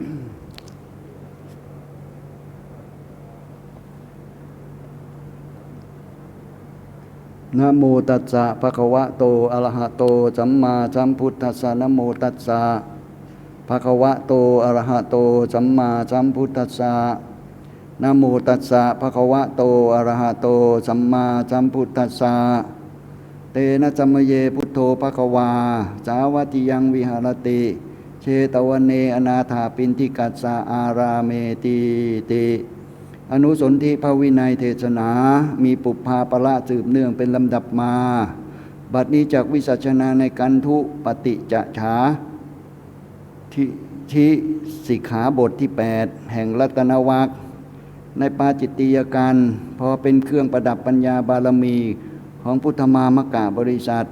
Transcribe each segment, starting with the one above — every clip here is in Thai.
นะโมตัสสะภะคะวะโตอะระหะโตสัมมาสัมพุทธัสสะนะโมตัสสะภะคะวะโตอะระหะโตสัมมาสัมพุทธัสสะนะโมตัสสะภะคะวะโตอะระหะโตสัมมาสัมพุทธัสสะเตนะจัมมเยพุทโธภะคะวา สาวัติยังวิหารติ เชตวันเนอนาถาปินทิกัสสะอาราเมติติอนุสนธิพระวินัยเทศนา มีปุพพาประสืบเนื่องเป็นลำดับมา บัดนี้จากวิสัชนาในกันทุปฏิจะฉาทิชิสิกขาบทที่ 8 แห่งรัตนวัคในปาจิตติยการพอเป็นเครื่องประดับปัญญาบารมีของพุทธมามกะบริษัท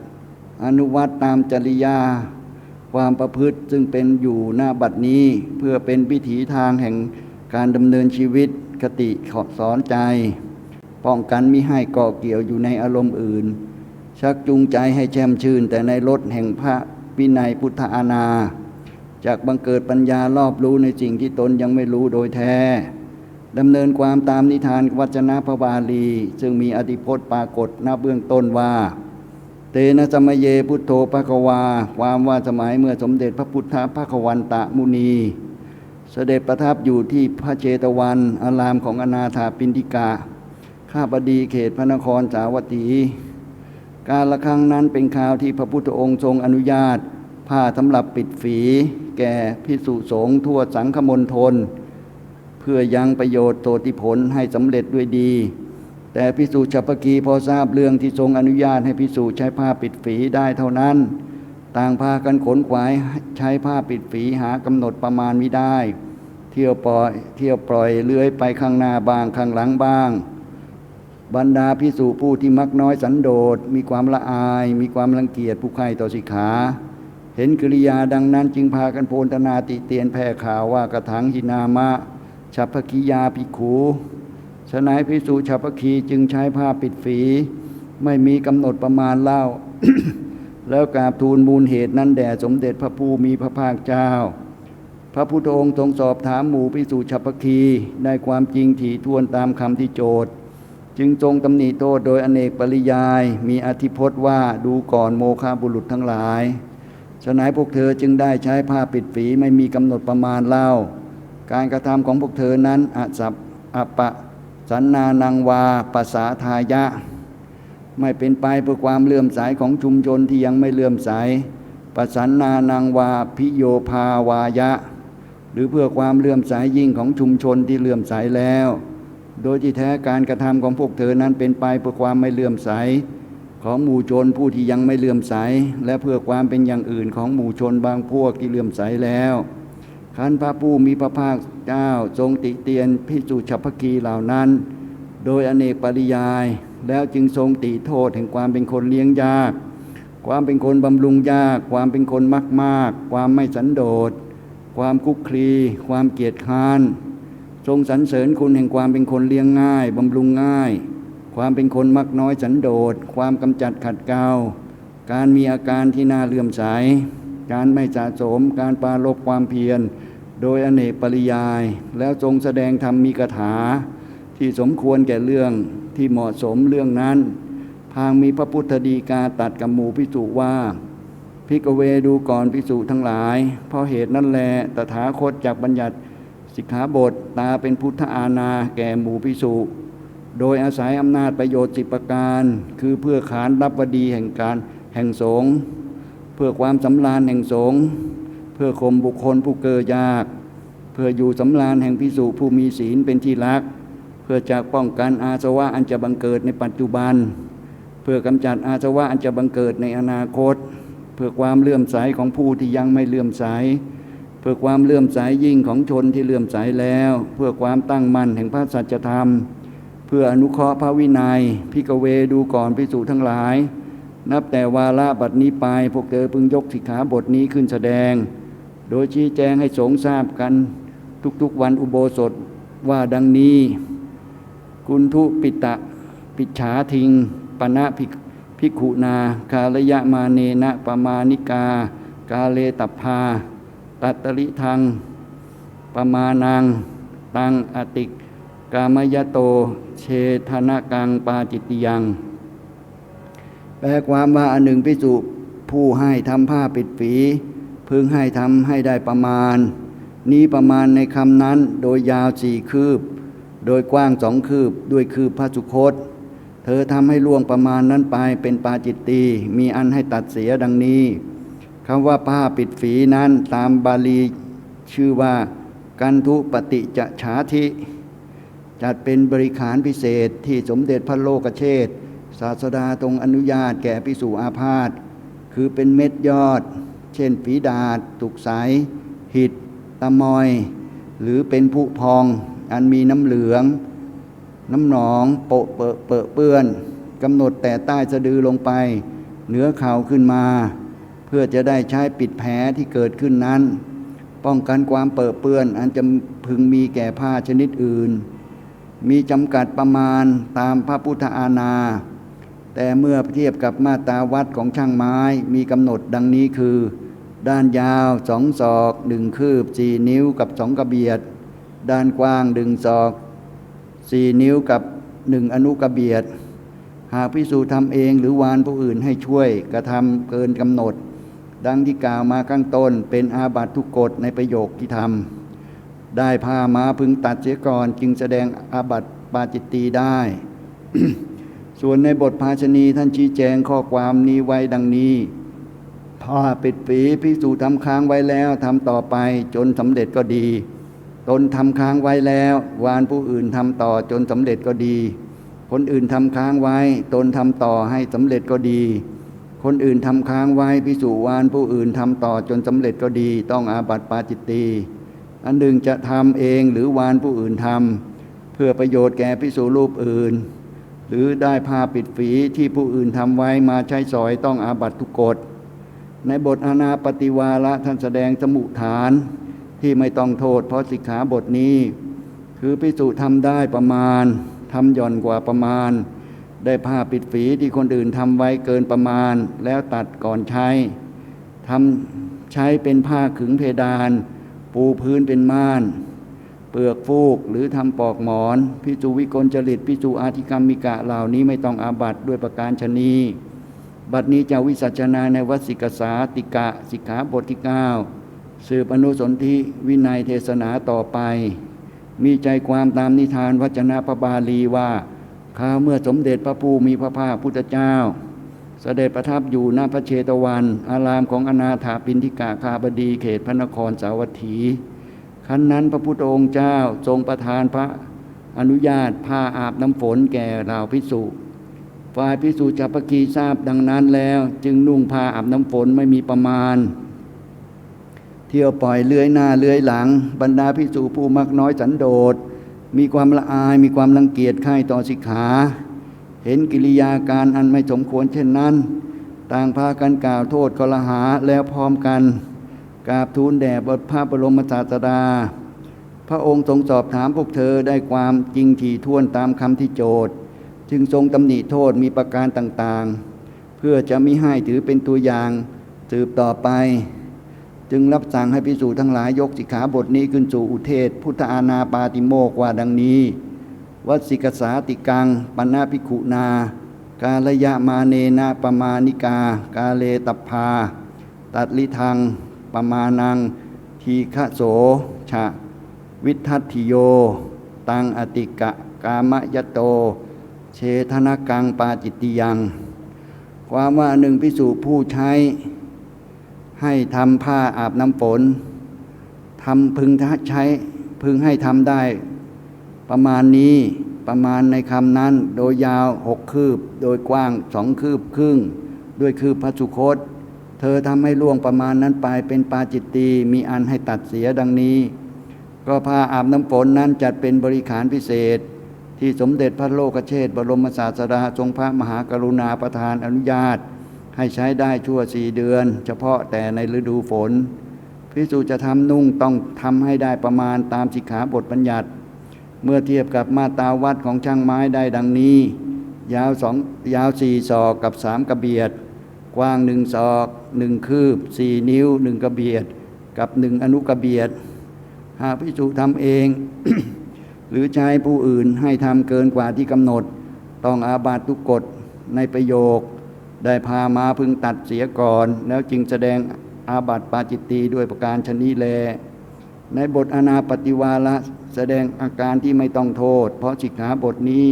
อนุวัตตามจริยา ความประพฤติซึ่งเป็นอยู่หน้าบัดนี้ เพื่อเป็นวิถีทางแห่งการดำเนินชีวิตคติขอสอนใจ ป้องกันมิให้ก่อเกี่ยวอยู่ในอารมณ์อื่น ชักจูงใจให้แช่มชื่น แต่ในรถแห่งพระวินัยพุทธาณาจากบังเกิดปัญญารอบรู้ในสิ่งที่ตนยังไม่รู้โดยแท้ดำเนินความตามนิทานวัจนะพระบาลี ซึ่งมีอธิพจน์ปรากฏหน้าเบื้องต้นว่า ตนะสมยเยพุทโธภควา ความว่าสมัยเมื่อสมเด็จพระพุทธภควันตะมุนี เสด็จประทับอยู่ที่พระเจตวัน อารามของอนาถาปินทิกา ข้าบดีเขตพระนครสาวัตถี การละครั้งนั้นเป็นข่าวที่พระพุทธองค์ทรงอนุญาต ผ้าสำหรับปิดฝี แก่พิสุสงฆ์ทั่วสังฆมณฑลเพื่อยังประโยชน์โตติผลให้สำเร็จด้วยดี แต่พิสุฉัพกีพอทราบเรื่องที่ทรงอนุญาตให้พิสุใช้ผ้าปิดฝีได้เท่านั้น ต่างพากันขนขวายใช้ผ้าปิดฝีหากำหนดประมาณไม่ได้ เที่ยวปล่อยเที่ยวปล่อยเลื้อยไปข้างหน้าบ้างข้างหลังบ้าง บรรดาพิสูจผู้ที่มักน้อยสันโดษมีความละอาย มีความรังเกียจผู้ใครต่อสิกขาเห็นกิริยาดังนั้นจึงพากันโพลธนาติเตียนแผ่ข่าวว่ากระถังหินามะฉัพพคิยาภิกขุ ฉนัยพิสูฉัพคีจึงใช้ผ้าปิดฝี ไม่มีกำหนดประมาณเล่า แล้วกราบทูลมูลเหตุนั้นแด่สมเด็จพระผู้มีพระภาคเจ้า พระพุทธองค์ทรงสอบถามหมู่พิสูจน์ฉัพคีได้ความจริงถี่ทวนตามคำที่โจทย์ จึงทรงตำหนิโทษโดยอเนกปริยาย มีอธิพจน์ว่าดูก่อนโมฆะบุรุษทั้งหลายฉนัยพวกเธอจึงได้ใช้ผ้าปิดฝีไม่มีกำหนดประมาณเล่า การกระทำของพวกเธอนั้นอาสับอปะ สันนานังวาภาษาทายะ ไม่เป็นไปเพื่อความเลื่อมใสของชุมชนที่ยังไม่เลื่อมใสปสันนานังวาพิโยภาวายะ หรือเพื่อความเลื่อมใสยิ่งของชุมชนที่เลื่อมใสแล้ว โดยที่แท้การกระทำของพวกเธอนั้นเป็นไปเพื่อความไม่เลื่อมใสของหมู่ชนผู้ที่ยังไม่เลื่อมใส และเพื่อความเป็นอย่างอื่นของหมู่ชนบางพวกที่เลื่อมใสแล้ว ขันพระผู้มีพระภาคเจ้าทรงติเตียนพิจุฉัพพคีเหล่านั้น โดยอเนกปริยาย แล้วจึงทรงติโทษแห่งความเป็นคนเลี้ยงยาก ความเป็นคนบำรุงยาก ความเป็นคนมากมากความไม่สันโดษ ความคุกคลี ความเกียจค้าน ทรงสรรเสริญคุณแห่งความเป็นคนเลี้ยงง่ายบำรุงง่าย ความเป็นคนมักน้อยสันโดษ ความกำจัดขัดเกลาการมีอาการที่น่าเลื่อมใส การไม่สะสม การปราลบความเพียร โดยอเนกปริยาย แล้วทรงแสดงธรรมมีกถา ที่สมควรแก่เรื่องที่เหมาะสมเรื่องนั้นพางมีพระพุทธดีกาตัดกับหมู่พิสุว่าพิกเวดูก่อนพิสุทั้งหลาย เพราะเหตุนั้นแลตถาคตจากบัญญัติสิกขาบทตาเป็นพุทธอาณาแก่หมู่พิสุโดยอาศัยอำนาจประโยชน์สิบประการ คือเพื่อขานรับวดีแห่งการแห่งสง เพื่อความสำราญแห่งสงฆ์เพื่อข่มบุคคลผู้เกิดยาก เพื่ออยู่สำราญแห่งพิสุผู้มีศีลเป็นที่รัก เพื่อจากป้องกันอาสวะอันจะบังเกิดในปัจจุบัน เพื่อกำจัดอาสวะอันจะบังเกิดในอนาคต เพื่อความเลื่อมใสของผู้ที่ยังไม่เลื่อมใส เพื่อความเลื่อมใสยิ่งของชนที่เลื่อมใสแล้ว เพื่อความตั้งมั่นแห่งพระสัจธรรม เพื่ออนุเคราะห์พระวินัยพิกเวดูก่อนพิสูจทั้งหลาย นับแต่วาระบัดนี้ไปพวกเธอพึงยกสิกขาบทนี้ขึ้นแสดง โดยชี้แจงให้สงทราบกันทุกๆวันอุโบสถว่าดังนี้ กุณทุปิตะปิจฉาทิงปณะภิกภิกขุนากาลยะมาเนนะปมานิกา กาเลตัพาตัตตริทังปปมาณัง ตังอติก กามยโต เชธนกังปาจิตยัง ลความว่าอันหนึ่งพิสุผู้ให้ทำผ้าปิดฝี พึงให้ทำให้ได้ประมาณ นี้ประมาณในคำนั้นโดยยาวสี่คืบ โดยกว้างสองคืบด้วยคืบพระสุคต เธอทำให้ล่วงประมาณนั้นไปเป็นปาจิตตีมีอันให้ตัดเสียดังนี้คำว่าผ้าปิดฝีนั้นตามบาลีชื่อว่ากันทุปฏิจฉาธิ จัดเป็นบริขารพิเศษที่สมเด็จพระโลกเชษฐ์ ศาสดาทรงอนุญาตแก่พิสูอาพาธคือเป็นเม็ดยอด เช่นฝีดาดตุกใสหิดตะมอย หรือเป็นผุพอง อันมีน้ำเหลือง น้ำหนองโปะเปะเปอะเปื้อนกำหนดแต่ใต้สะดือลงไป เหนือเข่าขึ้นมา เพื่อจะได้ใช้ปิดแผลที่เกิดขึ้นนั้น ป้องกันความเปอะเปื้อน อันจะพึงมีแก่ผ้าชนิดอื่น มีจำกัดประมาณตามพระพุทธอาณา แต่เมื่อเทียบกับมาตราวัดของช่างไม้มีกำหนดดังนี้คือ ด้านยาวสองศอกหนึ่งคืบสี่นิ้วกับสองกระเบียด ด้านกว้างหนึ่งศอกสี่นิ้วกับหนึ่งอนุกระเบียด หากพิสูจน์ทำเองหรือวานผู้อื่นให้ช่วยกระทำเกินกำหนด ดังที่กล่าวมาข้างต้นเป็นอาบัตทุกกฎในประโยคที่ทำได้ผ้ามาพึงตัดเสียก่อนจึงแสดงอาบัตปาจิตตีได้ ส่วนในบทภาชณีท่านชี้แจงข้อความนี้ไว้ดังนี้ผ้าปิดฝีพิสูจน์ทำค้างไว้แล้วทำต่อไปจนสำเร็จก็ดี ตนทำค้างไว้แล้ว วานผู้อื่นทำต่อจนสำเร็จก็ดี คนอื่นทำค้างไว้ ตนทำต่อให้สำเร็จก็ดี คนอื่นทำค้างไว้พิสูจวานผู้อื่นทำต่อจนสำเร็จก็ดี ต้องอาบัติปาจิตตีอันหนึ่งจะทำเองหรือวานผู้อื่นทำเพื่อประโยชน์แก่พิสูรูปอื่น หรือได้ผ้าปิดฝีที่ผู้อื่นทำไว้มาใช้สอยต้องอาบัตทุกกฎ ในบทอนาปฏิวาระท่านแสดงสมุฐานที่ไม่ต้องโทษ เพราะสิกขาบทนี้ คือพิสูจทำได้ประมาณทำหย่อนกว่าประมาณ ได้ผ้าปิดฝีที่คนอื่นทำไว้เกินประมาณ แล้วตัดก่อนใช้ทำใช้เป็นผ้าขึงเพดาน ปูพื้นเป็นม่าน ปลือกฟูกหรือทำปอกหมอนพิจูวิกลจริตพิจูอาธิกรรมิกะเหล่านี้ไม่ต้องอาบัตด้วยประการชนี บัดนี้จะวิสัชนาในวสิกษาติกะสิกขาบทที่เก้าสืบอนุสนธิวินัยเทศนาต่อไป มีใจความตามนิทานวจนะพระบาลีว่าข้าเมื่อสมเด็จพระผู้มีพระภาคพุทธเจ้าเสด็จประทับอยู่ณพระเชตวัน อารามของอนาถาปินทิกาคาบดีเขตพระนครสาวัตถี คันนั้นพระพุทธองค์เจ้าทรงประทานพระอนุญาตผ้าอาบน้ำฝนแก่เหล่าพิสุฝ่ายพิสุจัปกีทราบดังนั้นแล้ว จึงนุ่งผ้าอาบน้ำฝนไม่มีประมาณ เที่ยวปล่อยเลื้อยหน้าเลื้อยหลัง บรรดาพิสุผู้มักน้อยสันโดษ มีความละอายมีความรังเกียจใคร่ต่อสิกขา เห็นกิริยาการอันไม่สมควรเช่นนั้น ต่างพากันกล่าวโทษกลหาแล้วพร้อมกัน กราบทูลแด่บทพระบรมศาสดา พระองค์ทรงสอบถามพวกเธอได้ความจริงถี่ถ้วนตามคำที่โจทย์ จึงทรงตำหนิโทษมีประการต่างๆ เพื่อจะมิให้ถือเป็นตัวอย่างสืบต่อไป จึงรับสั่งให้พิสูจน์ทั้งหลายยกสิกขาบทนี้ขึ้นสู่อุเทศ พุทธานาปาติโมกว่าดังนี้วัดสิกสาติกังปนาภิกขุนา กาลยะมาเนนะปมานิกา กาเลตพพาตัดลิทัง ปมานัง ทีฆโสชะ วิทัตถิโย ตังอติกะกามยโต เชธนกังปาจิตติยัง ความว่าหนึ่งพิสูจผู้ใช้ ให้ทำผ้าอาบน้ำฝนทำพึงใช้พึงให้ทำได้ ประมาณนี้ประมาณในคำนั้น โดยยาวหกคืบ โดยกว้างสองคืบครึ่ง ด้วยคืบพระสุคต เธอทำให้ล่วงประมาณนั้นไปเป็นปาจิตตีมีอันให้ตัดเสียดังนี้ ก็ผ้าอาบน้ำฝนนั้นจัดเป็นบริขารพิเศษ ที่สมเด็จพระโลกเชษบรมศาสดาทรงพระมหากรุณาประทานอนุญาต ให้ใช้ได้ชั่วสี่เดือน เฉพาะแต่ในฤดูฝนพิสูจจะทำนุ่งต้องทำให้ได้ประมาณตามสิกขาบทบัญญัติ เมื่อเทียบกับมาตาวัดของช่างไม้ได้ดังนี้ ยาวสองยาวสี่ศอกกับสามกระเบียด กว้างหนึ่งศอกหนึ่งคืบสี่นิ้วหนึ่งกระเบียด กับหนึ่งอนุกระเบียด หากพิสุทำเอง หรือใช้ผู้อื่นให้ทำเกินกว่าที่กำหนด ต้องอาบัตทุกกฎในประโยค ได้พามาพึงตัดเสียก่อน แล้วจึงแสดงอาบัตปาจิตตีด้วยประการชนีแล ในบทอนาปฏิวาละแสดงอาการที่ไม่ต้องโทษ เพราะสิกขาบทนี้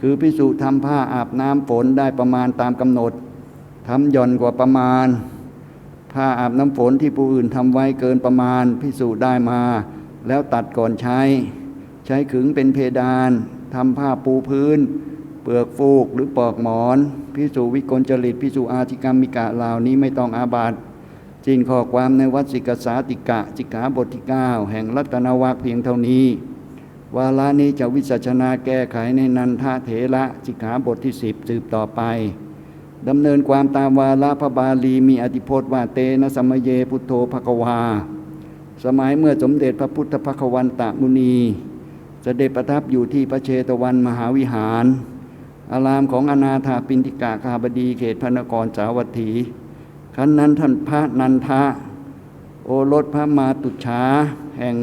คือพิสุทำผ้าอาบน้ำฝนได้ประมาณตามกำหนด ทำหย่อนกว่าประมาณ ผ้าอาบน้ำฝนที่ผู้อื่นทำไว้เกินประมาณพิสูจน์ได้มา แล้วตัดก่อนใช้ ใช้ขึงเป็นเพดานทำผ้าปูพื้น เปลือกฟูกหรือปลอกหมอนพิสูวิกลจริตพิสูอาธิกรรมิกะเหล่านี้ไม่ต้องอาบัติจินข้อความในวัดสิกสาติกะสิกาบทที่ 9 แห่งรัตนวักเพียงเท่านี้ วาระนี้จะวิสัชนาแก้ไขในนันทเถระสิกาบทที่ 10 สืบต่อไป ดำเนินความตามวาระพระบาลีมีอธิพจน์ว่าเตนะสมเยพุทโธภควา สมัยเมื่อสมเด็จพระพุทธภควันตมุนีเสด็จประทับอยู่ที่พระเชตวันมหาวิหาร อารามของอนาถาปินติกาคาบดีเขตพระนครสาวัตถีครั้นนั้นท่านพระนันทะ โอรสพระมาตุชาแห่ง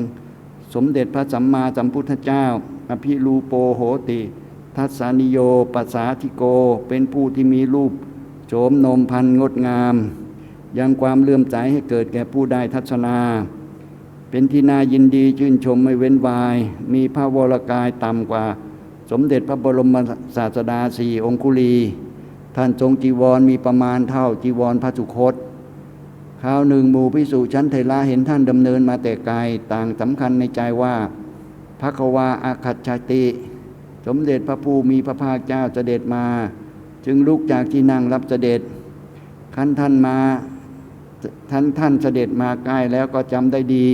สมเด็จพระสัมมาสัมพุทธเจ้า อภิรูโปโหติ ทัศานิโยปัสสาธิโก เป็นผู้ที่มีรูป โฉมนมพันงดงาม ยังความเลื่อมใสให้เกิดแก่ผู้ได้ทัศนา เป็นที่น่ายินดีชื่นชมไม่เว้นวาย มีพระวรกายต่ำกว่า สมเด็จพระบรมศาสดาสี่องคุลี ท่านทรงจีวรมีประมาณเท่าจีวรพระสุคตคราวหนึ่งหมู่พิสุชั้นเทระเห็นท่านดำเนินมาแต่ไกลต่างสำคัญในใจว่าพระควาอาคัจฉติ สมเด็จพระผู้มีพระภาคเจ้าเสด็จมา จึงลุกจากที่นั่งรับเสด็จขั้นท่านมาท่านท่านเสด็จมาใกล้แล้วก็จำได้ดี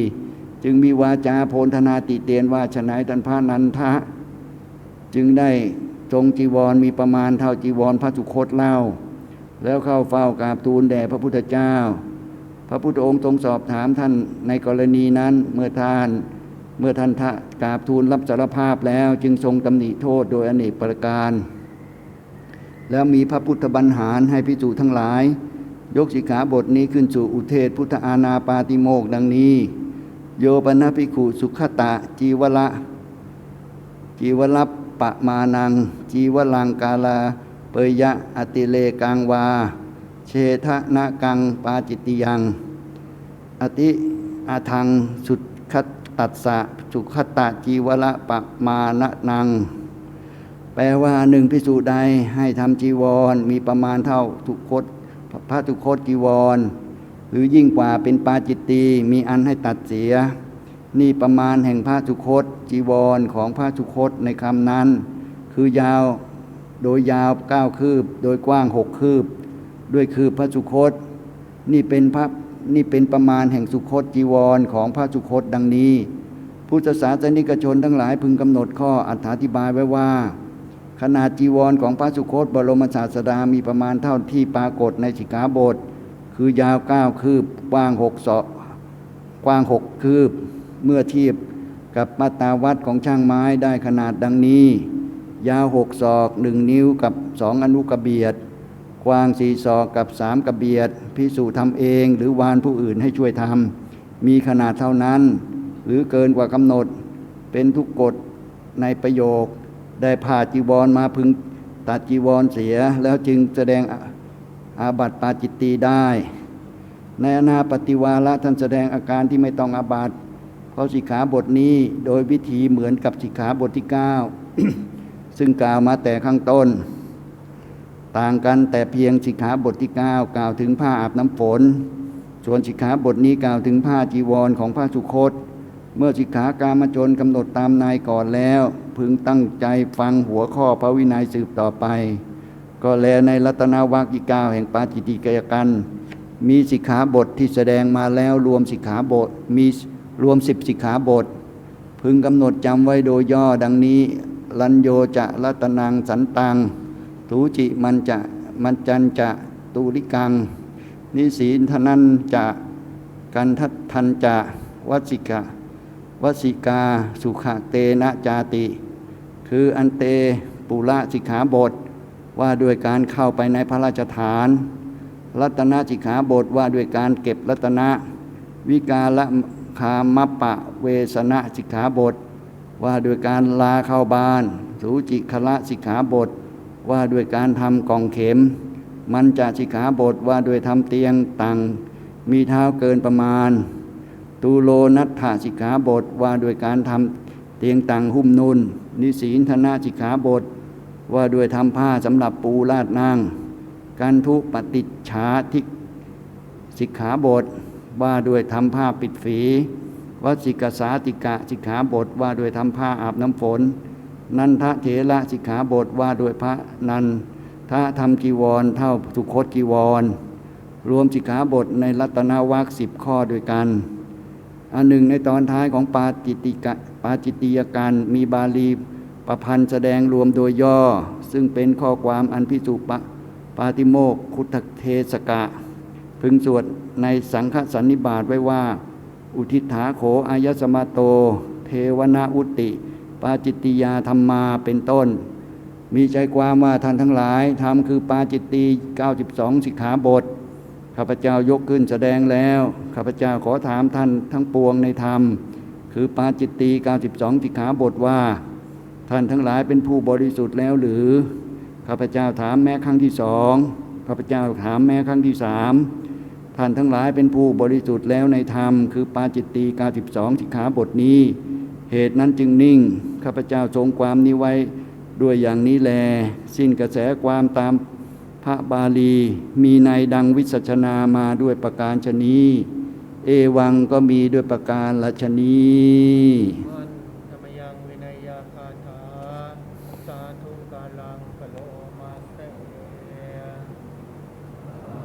จึงมีวาจาโพลธนาติเตียนว่าฉนัยท่านพระนันทะ จึงได้ทรงจีวรมีประมาณเท่าจีวรพระสุคตเล่า แล้วเข้าเฝ้ากราบทูลแด่พระพุทธเจ้า พระพุทธองค์ทรงสอบถามท่านในกรณีนั้นเมื่อท่านเมื่อท่านทะกราบทูลรับสารภาพแล้วจึงทรงตำหนิโทษโดยอเนกประการ แล้วมีพระพุทธบัญหารให้พิจูทั้งหลาย ยกสิกขาบทนี้ขึ้นสู่อุเทศพุทธาณาปาติโมกข์ดังนี้ โยปนภิกขุสุขตะจีวละ จีวลัปปะมานัง จีวลังกาลา เปยะอติเลกังวา เชทะนะกังปาจิตติยัง อติอาทังสุดคัตตัสสะสุขตะจีวละปะมานะนัง แปลว่าหนึ่งพิสูจน์ใดให้ทำจีวร มีประมาณเท่าทุกคตพระทุกคตจีวร หรือยิ่งกว่าเป็นปาจิตตีมีอันให้ตัดเสีย นี่ประมาณแห่งพระสุคตจีวรของพระสุคตในคำนั้น คือยาวโดยยาวเก้าคืบ โดยกว้างหกคืบ ด้วยคืบพระสุคต นี่เป็นพระนี่เป็นประมาณแห่งสุคตจีวรของพระสุคตดังนี้ พุทธศาสนิกชนทั้งหลายพึงกำหนดข้ออธิบายไว้ว่า ขนาดจีวรของพระสุคตบรมศาสดามีประมาณเท่าที่ปรากฏในสิกขาบท คือยาวเก้าคืบกว้างหกศอกกว้างหกคืบ เมื่อเทียบกับมาตาวัดของช่างไม้ได้ขนาดดังนี้ ยาวหกศอกหนึ่งนิ้วกับสองอนุกระเบียดกว้างสี่ศอกกับสามกระเบียดพิสูจน์ทำเองหรือวานผู้อื่นให้ช่วยทำมีขนาดเท่านั้น หรือเกินกว่ากำหนดเป็นทุกกฎในประโยค ได้ผ่าจีวรมาพึงตัดจีวรเสียแล้วจึงแสดงอาบัติปาจิตตีได้ ในอนาปฏิวาระท่านแสดงอาการที่ไม่ต้องอาบัติเพราะสิกขาบทนี้โดยวิธีเหมือนกับสิกขาบทที่ 9 ซึ่งกล่าวมาแต่ข้างต้น ต่างกันแต่เพียงสิกขาบทที่ 9 กล่าวถึงผ้าอาบน้ำฝน ส่วนสิกขาบทนี้กล่าวถึงผ้าจีวรของพระสุคต เมื่อสิกขาการมาจนกำหนดตามนายก่อนแล้ว พึงตั้งใจฟังหัวข้อพระวินัยสืบต่อไป ก็แลในรัตนาวักที่เก้าแห่งปาจิติกายกัน มีสิกขาบทที่แสดงมาแล้วรวมสิกขาบทมีรวมสิบสิกขาบท พึงกำหนดจำไว้โดยย่อดังนี้ ลัญโยจะรัตนังสันตังตูจิมันจะมันจันจะตูริกัง นิสีนทนันจะกันทัตทันจะวัสิกะ วสิกาสุขเตนะจาติ คืออันเตปุระสิกขาบท ว่าด้วยการเข้าไปในพระราชฐาน รัตนสิกขาบทว่าด้วยการเก็บรัตนะ วิกาละคามปะเวสนะสิกขาบท ว่าด้วยการลาเข้าบ้าน สูจิคละสิกขาบท ว่าด้วยการทำกองเข็ม มันจะสิกขาบทว่าด้วยทำเตียงตังมีเท้าเกินประมาณ ตูโลนัตถสิกขาบทว่าด้วยการทำเตียงตังหุ้มนุนนิสีนธนาสิกขาบท ว่าด้วยทำผ้าสำหรับปูลาดนั่งการทุปฏิจฉาทิสิกขาบท ว่าด้วยทำผ้าปิดฝีวสิกสาติกะสิกขาบทว่าด้วยทำผ้าอาบน้ำฝน นันทะเถระสิกขาบทว่าด้วยพระนันทะทำจีวรเท่าสุคตจีวร รวมสิกขาบทในรัตนวัคสิบข้อด้วยกัน อันหนึ่งในตอนท้ายของปาจิติกะปาจิตติยการมีบาลีประพันธ์แสดงรวมโดยย่อ ซึ่งเป็นข้อความอันพิสุปะปาติโมกข์คุตเทสกะ พึงสวดในสังฆสันนิบาตไว้ว่า อุทิฐาโขอายสมาโต เทวนาอุติ ปาจิตติยาธรรมาเป็นต้น มีใจความว่าท่านทั้งหลายทำคือปาจิตตี92 สิกขาบท ข้าพเจ้ายกขึ้นแสดงแล้ว ข้าพเจ้าขอถามท่านทั้งปวงในธรรม คือปาจิตตี92สิกขาบทว่า ท่านทั้งหลายเป็นผู้บริสุทธิ์แล้วหรือ ข้าพเจ้าถามแม้ครั้งที่สองข้าพเจ้าถามแม้ครั้งที่สามท่านทั้งหลายเป็นผู้บริสุทธิ์แล้วในธรรม คือปาจิตตี92สิกขาบทนี้ เหตุนั้นจึงนิ่ง ข้าพเจ้าทรงความนี้ไว้ด้วยอย่างนี้แล สิ้นกระแสความตามพระบาลีมีในดังวิสัชนามาด้วยประการชนี เอวังก็มีด้วยประการละชนี